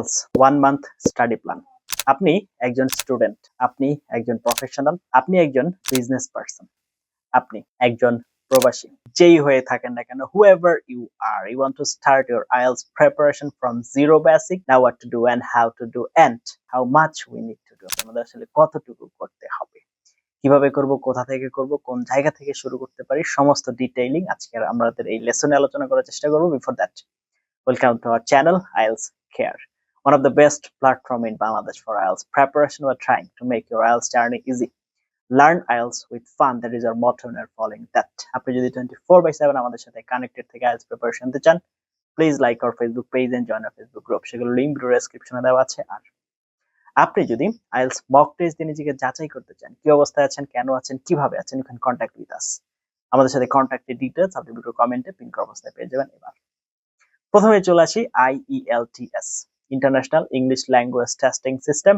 IELTS one month study plan আপনি একজন student আপনি একজন প্রফেশনাল আপনি একজন বিজনেস পার্সন আপনি একজন প্রবাসী। যেই হয়ে থাকেন না কেন, whoever you are you want to start your IELTS preparation from zero basic, now what to do and how to do and how much we need to do. আমাদের আসলে কতটুকু করতে হবে? কীভাবে করব, কোথা থেকে করব, কোন জায়গা থেকে শুরু করতে পারি, সমস্ত ডিটেইলিং আজকে আমাদের এই লেসনে আলোচনা করার চেষ্টা করব। Before that welcome to our channel IELTS Care. One of the best platform in Bangladesh for IELTS. Preparation we're trying to make your IELTS journey easy. Learn IELTS with fun that is our motto our following that আপনি যদি twenty four by seven আমাদের সাথে connected থেকে IELTS preparation নিতে চান please like our Facebook page and join our Facebook group সেগুলো link video দেওয়া আছে। আর আপনি যদি আইএলস মক টেস্ট দিয়ে নিজেকে যাচাই করতে চান, কি অবস্থায় আছেন, কেন আছেন, কীভাবে আছেন you can contact with us আমাদের সাথে কন্ট্যাক্টের ডিটেলস আপনি ভিডিও কমেন্টে পিন অবস্থায় পেয়ে যাবেন এবার। প্রথমে চলে আসি IELTS international English language testing system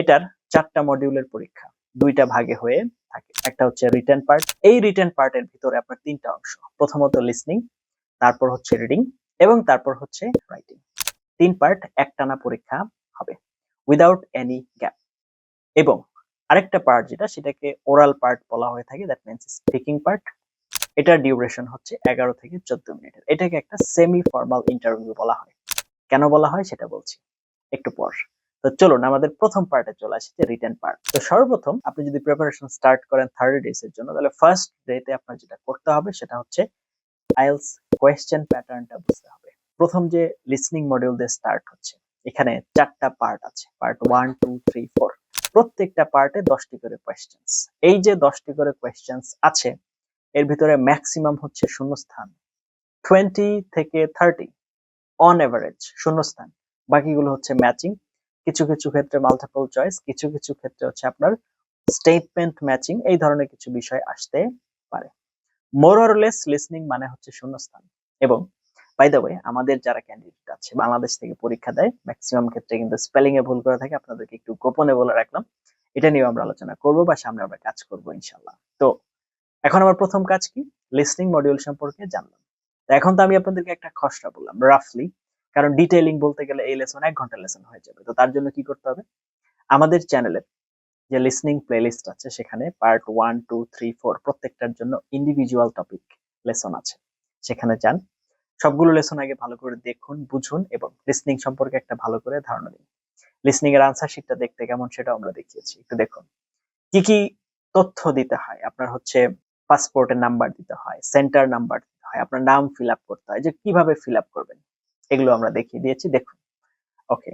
এটার চারটা মডিউলের পরীক্ষা, দুইটা ভাগে হয়ে থাকে। একটা হচ্ছে রিটেন পার্ট এই রিটেন পার্টের ভিতরে আপনার তিনটা অংশ, প্রথমত লিসনিং তারপর হচ্ছে রিডিং এবং তারপর হচ্ছে রাইটিং তিন পার্ট একটানা পরীক্ষা হবে উইদাউট এনি গ্যাপ এবং আরেকটা পার্ট যেটা, সেটাকে ওরাল পার্ট বলা হয়ে থাকে দ্যাট মিনস স্পিকিং পার্ট এটার ডিউরেশন হচ্ছে এগারো থেকে চোদ্দ মিনিটের। এটাকে একটা সেমি ফর্মাল ইন্টারভিউ বলা হয়। কেন বলা হয় সেটা বলছি। একটু পর। তো চলুন, আমাদের প্রথম পার্টে চলে আসি, যে রিটেন পার্ট তো সর্বপ্রথম আপনি যদি প্রিপারেশন স্টার্ট করেন থার্টি ডেজ এর জন্য, তাহলে ফার্স্ট ডেতে আপনার যেটা করতে হবে সেটা হচ্ছে আইএলস কোয়েশ্চেন প্যাটার্নটা বুঝতে হবে। প্রথম যে লিসনিং মডিউল দিয়ে স্টার্ট হচ্ছে, এখানে চারটা পার্ট আছে। Part one two three four প্রত্যেকটা পার্টে দশটি করে কোয়েশ্চেন্স এই যে দশটি করে কোয়েশ্চেন্স আছে, এর ভিতরে ম্যাক্সিমাম হচ্ছে শূন্যস্থান। টোয়েন্টি থেকে থার্টি অন এভারেজ শূন্যস্থান। বাকিগুলো হচ্ছে ম্যাচিং কিছু কিছু ক্ষেত্রে মাল্টিপল চয়েস কিছু কিছু ক্ষেত্রে হচ্ছে আপনার স্টেটমেন্ট ম্যাচিং এই ধরনের কিছু বিষয় আসতে পারে। মোরলেস লিসনিং মানে হচ্ছে শূন্যস্থান। এবং বাই দ্য ওয়ে আমাদের যারা ক্যান্ডিডেট আছে, বাংলাদেশ থেকে পরীক্ষা দেয় ম্যাক্সিমাম ক্ষেত্রে কিন্তু স্পেলিং এ ভুল করে থাকে, আপনাদেরকে একটু গোপনে বলে রাখলাম। এটা নিয়ে আমরা আলোচনা করব বা সামনে আমরা কাজ করব ইনশাল্লাহ তো, এখন আমার প্রথম কাজ কি? লিসনিং মডিউল সম্পর্কে জানলাম। এখন তো আমি আপনাদেরকে একটা খসড়া বললাম রাফলি কারণ ডিটেইলিং বলতে গেলে এই লেসন এক ঘণ্টা লেসন হয়ে যাবে। তো তার জন্য কি করতে হবে? আমাদের চ্যানেলে যে লিসনিং প্লেলিস্ট আছে, সেখানে part one two three four প্রত্যেকটার জন্য ইন্ডিভিজুয়াল টপিক লেসন আছে। সেখানে যান, সবগুলো লেসন আগে ভালো করে দেখুন, বুঝুন এবং লিসনিং সম্পর্কে একটা ভালো করে ধারণা দিন। লিসনিং এর আনসার শিটটা দেখতে কেমন সেটা আমরা দেখিয়েছি। একটু দেখুন, কি কি তথ্য দিতে হয়? আপনার হচ্ছে পাসপোর্টের নাম্বার দিতে হয় সেন্টার নাম্বার হয়, আপনার নাম ফিল আপ করতে হয় যে কীভাবে ফিল আপ করবেন, এগুলো আমরা দেখিয়ে দিয়েছি, দেখুন। ওকে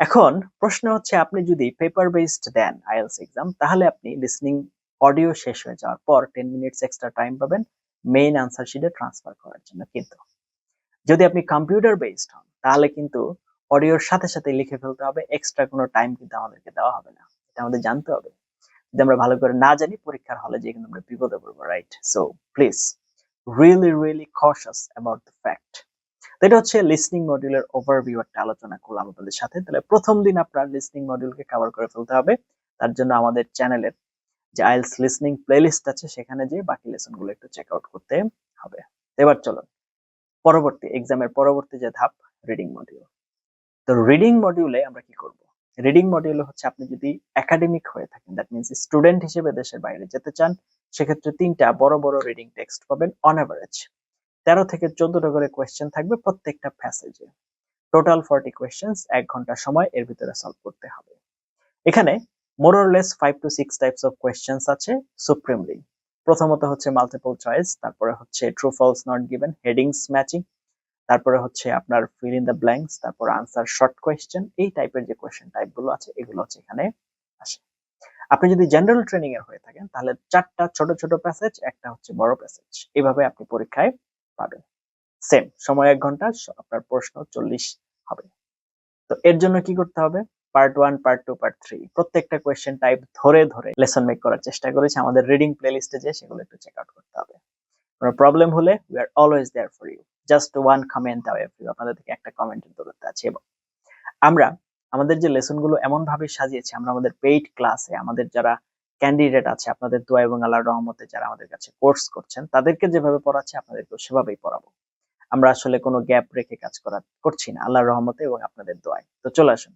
এখন প্রশ্ন হচ্ছে, আপনি যদি পেপার বেসড দেন আইএলস এক্সাম তাহলে আপনি লিসনিং অডিও শেষ হয়ে যাওয়ার পর টেন মিনিটস এক্সট্রা টাইম পাবেন মেইন আনসার শিটে ট্রান্সফার করার জন্য কিন্তু। যদি আপনি কম্পিউটার বেসড হন, তাহলে কিন্তু অডিওর সাথে সাথে লিখে ফেলতে হবে এক্সট্রা কোনো টাইম কিন্তু আমাদেরকে দেওয়া হবে না, এটা আমাদের জানতে হবে। যদি আমরা ভালো করে না জানি, পরীক্ষার হলে যে কিন্তু আমরা বিপদে পড়ব right so please really really conscious about the fact এটা হচ্ছে লিসনিং মডিউলের ওভারভিউ একটা আলোচনা করলাম আপনাদের সাথে। তাহলে প্রথম দিন আপনার লিসনিং মডিউলকে কভার করে ফেলতে হবে। তার জন্য আমাদের চ্যানেলের যে আইএলস লিসনিং প্লেলিস্ট আছে, সেখানে যে বাকি লেসনগুলো একটু চেক আউট করতে হবে। এবার চলো পরবর্তী এক্সামের পরবর্তী যে ধাপ রিডিং মডিউল তো রিডিং মডিউলে আমরা কি করব? রিডিং মডিউলে হচ্ছে আপনি যদি একাডেমিক হয়ে থাকেন দ্যাট মিনস স্টুডেন্ট হিসেবে দেশের বাইরে যেতে চান, সেক্ষেত্রে তিনটা বড় বড় রিডিং টেক্সট পাবেন অন অ্যাভারেজ তেরো থেকে চোদ্দটা করে কোয়েশ্চেন থাকবে প্রত্যেকটা প্যাসেজে টোটাল ফর্টি কোয়েশ্চেন্স এক ঘণ্টা সময় এর ভিতরে সলভ করতে হবে। এখানে more or less five to six types of questions আছে সুপ্রিমলি প্রথমত হচ্ছে মাল্টিপল চয়েস তারপরে হচ্ছে true false not given headings matching তারপরে হচ্ছে আপনার ফিল ইন দ্য ব্ল্যাঙ্কস তারপর আনসার শর্ট কোয়েশ্চেন এই টাইপের যে কোয়েশ্চেন টাইপগুলো আছে, এগুলো হচ্ছে এখানে আসে। আপনি যদি জেনারেল ট্রেনিং এর হয়ে থাকেন, তাহলে চারটা ছোট ছোট প্যাসেজ একটা হচ্ছে বড় প্যাসেজ এইভাবে আপনি পরীক্ষায় পাবেন। সেম সময় এক ঘণ্টা আপনার প্রশ্ন চল্লিশ হবে। তো এর জন্য কি করতে হবে? Part one part two part three প্রত্যেকটা কোয়েশ্চেন টাইপ ধরে ধরে লেসন মেক করার চেষ্টা করেছি। আমাদের রিডিং প্লেলিস্টে যে সেগুলো একটু চেক আউট করতে হবে। কোনো প্রবলেম হলে we are always there for you just one comment away for আপনাদের থেকে একটা কমেন্টের দূরত্বে আছে। এবং আমরা, আমাদের যে লেসনগুলো এমন ভাবে সাজিয়েছি, আমরা আমাদের পেইড ক্লাসে আমাদের যারা ক্যান্ডিডেট আছে, আপনাদের দোয়া এবং আল্লাহর রহমতে যারা আমাদের কাছে কোর্স করছেন, তাদেরকে যেভাবে পড়াচ্ছি, আপনাদেরকেও সেভাবেই পড়াবো। আমরা আসলে কোনো গ্যাপ রেখে কাজ করা করছি না, আল্লাহর রহমতে এবং আপনাদের দোয়ায়। তো চলে আসুন।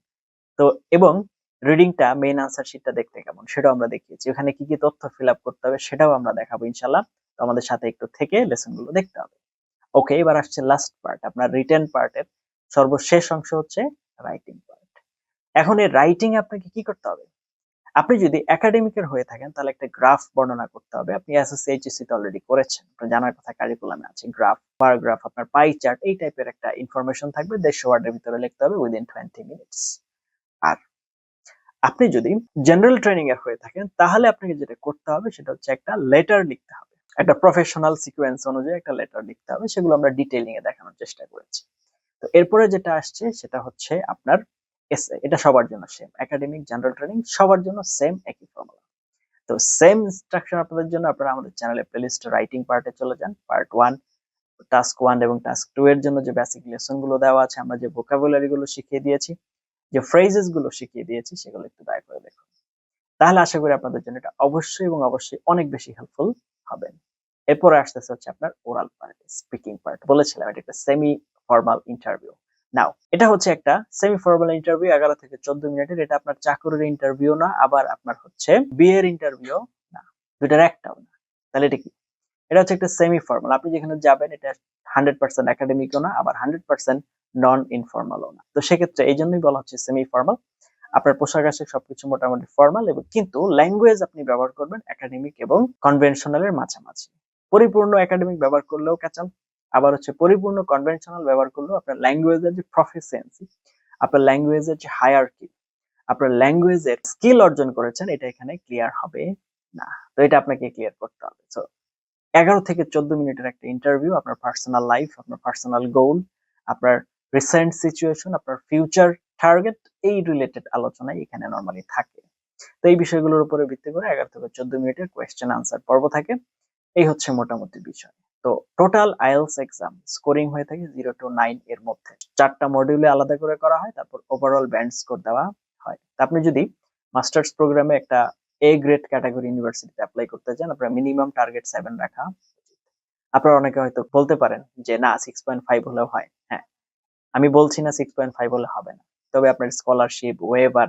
তো এবং রিডিংটা মেইন আনসার শিটটা দেখতে কেমন? সেটাও আমরা দেখিয়েছি। ওখানে কি কি তথ্য ফিল করতে হবে, সেটাও আমরা দেখাবো ইনশাল্লাহ তো আমাদের সাথে একটু থেকে লেসনগুলো দেখতে হবে। ওকে এবার আসছে লাস্ট পার্ট আপনার রিটেন পার্টের সর্বশেষ অংশ হচ্ছে রাইটিং পার্ট এখন এই রাইটিং আপনাকে কি করতে হবে? আপনি যদি একাডেমিকের হয়ে থাকেন, তাহলে একটা গ্রাফ বর্ণনা করতে হবে। আপনি এসএসসি তে অলরেডি করেছেন জানার কথা কারিকুলামে আছে গ্রাফ প্যারাগ্রাফ আপনার পাই চার্ট এই টাইপের একটা ইনফরমেশন থাকবে। দেড়শো ওয়ার্ডের ভিতরে লিখতে হবে উইদিন টোয়েন্টি মিনিটস আর আপনি যদি জেনারেল ট্রেনিং এর হয়ে থাকেন, তাহলে আপনাকে যেটা করতে হবে, সেটা হচ্ছে একটা লেটার লিখতে হবে। একটা প্রফেশনাল সিকোয়েন্স অনুযায়ী একটা লেটার লিখতে হবে, সেগুলো আমরা ডিটেইলিং এ দেখানোর চেষ্টা করেছি। তো এরপরে যেটা আসছে, সেটা হচ্ছে আপনার এসে এটা সবার জন্য সেম একাডেমিক জেনারেল ট্রেনিং সবার জন্য সেম একই ফর্মুলা তো সেম ইনস্ট্রাকশন আপনাদের জন্য আপনারা আমাদের চ্যানেলে প্লেলিস্ট রাইটিং পার্টে চলে যান। পার্ট ওয়ান টাস্ক ওয়ান এবং টাস্ক টু এর জন্য যে বেসিক লেসনগুলো দেওয়া আছে, আমরা যে ভোকাবুলারি গুলো শিখিয়ে দিয়েছি, যে ফ্রেজেসগুলো শিখিয়ে দিয়েছি, সেগুলো একটু দয়া করে দেখুন। তাহলে আশা করি আপনাদের জন্য এটা অবশ্যই এবং অবশ্যই অনেক বেশি হেল্পফুল হবে এরপরে আসতেছে হচ্ছে আপনার ওরাল পার্ট স্পিকিং পার্ট বলেছিলাম, এটা একটা সেমি ফর্মাল ইন্টারভিউ নাও এটা হচ্ছে একটা সেমি ফর্মাল ইন্টারভিউ এগারো থেকে চোদ্দ মিনিটের। এটা আপনার চাকরির ইন্টারভিউ না, আবার আপনার হচ্ছে বিয়ের ইন্টারভিউ না। দুইটার একটাও না। তাহলে এটা কি? এটা হচ্ছে একটা সেমি ফর্মাল আপনি যেখানে যাবেন, এটা হান্ড্রেড পার্সেন্ট একাডেমিকও না, আবার হান্ড্রেড পার্সেন্ট নন ইনফর্মালও না। তো সেক্ষেত্রে এই জন্যই বলা হচ্ছে সেমি ফর্মাল আপনার পোশাক আশাক সবকিছু মোটামুটি ফর্মাল এবং কিন্তু ল্যাঙ্গুয়েজ আপনি ব্যবহার করবেন একাডেমিক এবং কনভেনশনালের মাঝামাঝি। পরিপূর্ণ একাডেমিক ব্যবহার করলেও ক্যাচাল আবার হচ্ছে পরিপূর্ণ কনভেনশনাল ব্যবহার করলেও আপনার ল্যাঙ্গুয়েজের যে প্রফিসিয়েন্সি আপনার ল্যাঙ্গুয়েজের যে হায়ারকি আপনার ল্যাঙ্গুয়েজের স্কিল অর্জন করেছেন, এটা এখানে ক্লিয়ার হবে না। তো এটা আপনাকে ক্লিয়ার করতে হবে। সো এগারো থেকে চোদ্দ মিনিটের একটা ইন্টারভিউ আপনার পার্সোনাল লাইফ আপনার পার্সোনাল গোল আপনার রিসেন্ট সিচুয়েশন আপনার ফিউচার টার্গেট এই রিলেটেড আলোচনায় এখানে নর্মালি থাকে। তো এই বিষয়গুলোর উপরে ভিত্তি করে এগারো থেকে চোদ্দ মিনিটের কোয়েশ্চেন আনসার পর্ব থাকে। এই হচ্ছে মোটামুটি বিষয়। তো টোটাল আইএলস এক্সাম স্কোরিং হয়ে থাকে জিরো টু নাইন এর মধ্যে। চারটা মডিউলে আলাদা করে করা হয়, তারপর ওভারঅল ব্যান্ড স্কোর দেওয়া হয়। আপনি যদি মাস্টার্স প্রোগ্রামে একটা এ গ্রেড ক্যাটাগরি ইউনিভার্সিটিতে অ্যাপ্লাই করতে চান, আপনার মিনিমাম টার্গেট সেভেন রাখা আপনারা অনেকে হয়তো বলতে পারেন যে, না সিক্স পয়েন্ট ফাইভ হলেও হয়। হ্যাঁ আমি বলছি না সিক্স পয়েন্ট ফাইভ হলে হবে না। তবে আপনার স্কলারশিপ ওয়েবার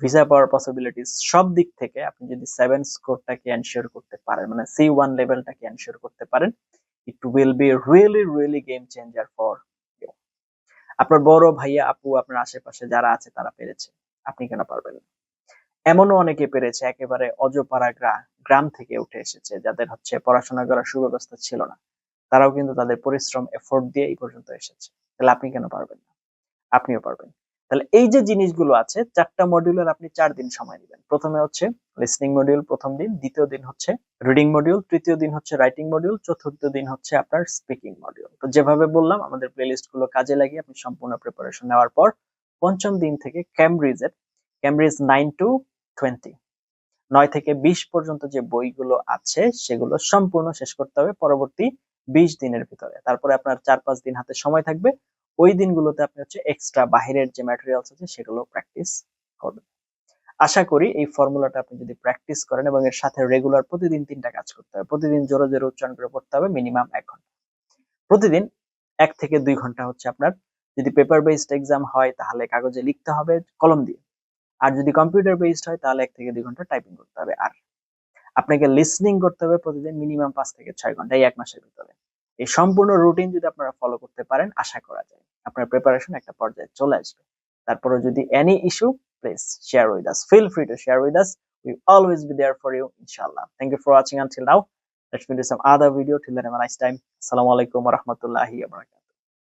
ভিসা পাওয়ার পসিবিলিটিস সব দিক থেকে আপনি যদি সেভেন স্কোরটাকে এনশিওর করতে পারেন মানে সি ওয়ান লেভেলটাকে এনশিওর করতে পারেন it will be really really game changer for আপনার বড় ভাইয়া, আপু, আপনার আশেপাশে যারা আছে, তারা পেরেছে। আপনি কেন পারবেন না? এমনও অনেকে পেরেছে, একেবারে অজপাড়া গ্রাম থেকে উঠে এসেছে, যাদের হচ্ছে পড়াশোনা করার সুব্যবস্থা ছিল না। তারাও কিন্তু তাদের পরিশ্রম এফোর্ট দিয়ে এই পর্যন্ত এসেছে। তাহলে আপনি কেন পারবেন না? আপনিও পারবেন। তাহলে এই যে জিনিসগুলো আছে, চারটা মডিউলের আপনি চার দিন সময় দিবেন। প্রথমে হচ্ছে লিসনিং মডিউল প্রথম দিন, দ্বিতীয় দিন হচ্ছে রিডিং মডিউল তৃতীয় দিন হচ্ছে রাইটিং মডিউল চতুর্থ দিন হচ্ছে আপনার স্পিকিং মডিউল তো যেভাবে বললাম, আমাদের প্লেলিস্টগুলো কাজে লাগিয়ে আপনি সম্পূর্ণ প্রিপারেশন নেওয়ার পর পঞ্চম দিন থেকে ক্যামব্রিজের ক্যামব্রিজ নাইন টু টোয়েন্টি নয় থেকে বিশ পর্যন্ত যে বইগুলো আছে, সেগুলো সম্পূর্ণ শেষ করতে হবে পরবর্তী বিশ দিনের ভিতরে। তারপরে আপনার চার পাঁচ দিন হাতে সময় থাকবে। ওই দিনগুলোতে আপনি হচ্ছে এক্সট্রা বাহিরের যে ম্যাটেরিয়ালস আছে সেগুলো প্র্যাকটিস করবেন। আশা করি এই ফর্মুলাটা আপনি যদি প্র্যাকটিস করেন এবং এর সাথে রেগুলার প্রতিদিন তিনটা কাজ করতে হবে। প্রতিদিন জোরে জোরে উচ্চারণ করে পড়তে হবে মিনিমাম এক ঘণ্টা। প্রতিদিন এক থেকে দুই ঘণ্টা হচ্ছে আপনার যদি পেপার বেসড এক্সাম হয় তাহলে কাগজে লিখতে হবে কলম দিয়ে। আর যদি কম্পিউটার বেসড হয় তাহলে এক থেকে দুই ঘণ্টা টাইপিং করতে হবে। আর আপনাকে লিসনিং করতে হবে প্রতিদিন মিনিমাম পাঁচ থেকে ছয় ঘণ্টা এই এক মাসের ভিতরে। এই সম্পূর্ণ রুটিন যদি আপনারা ফলো করতে পারেন, আশা করা যায়। আপনার প্রিপারেশন একটা পর্যায়ে চলে আসবে তারপরে যদি any issue please share with us feel free to share with us we always be there for you inshallah thank you for watching until now let's meet in some other video till then have a nice time assalamu alaikum wa rahmatullahi wa barakatuh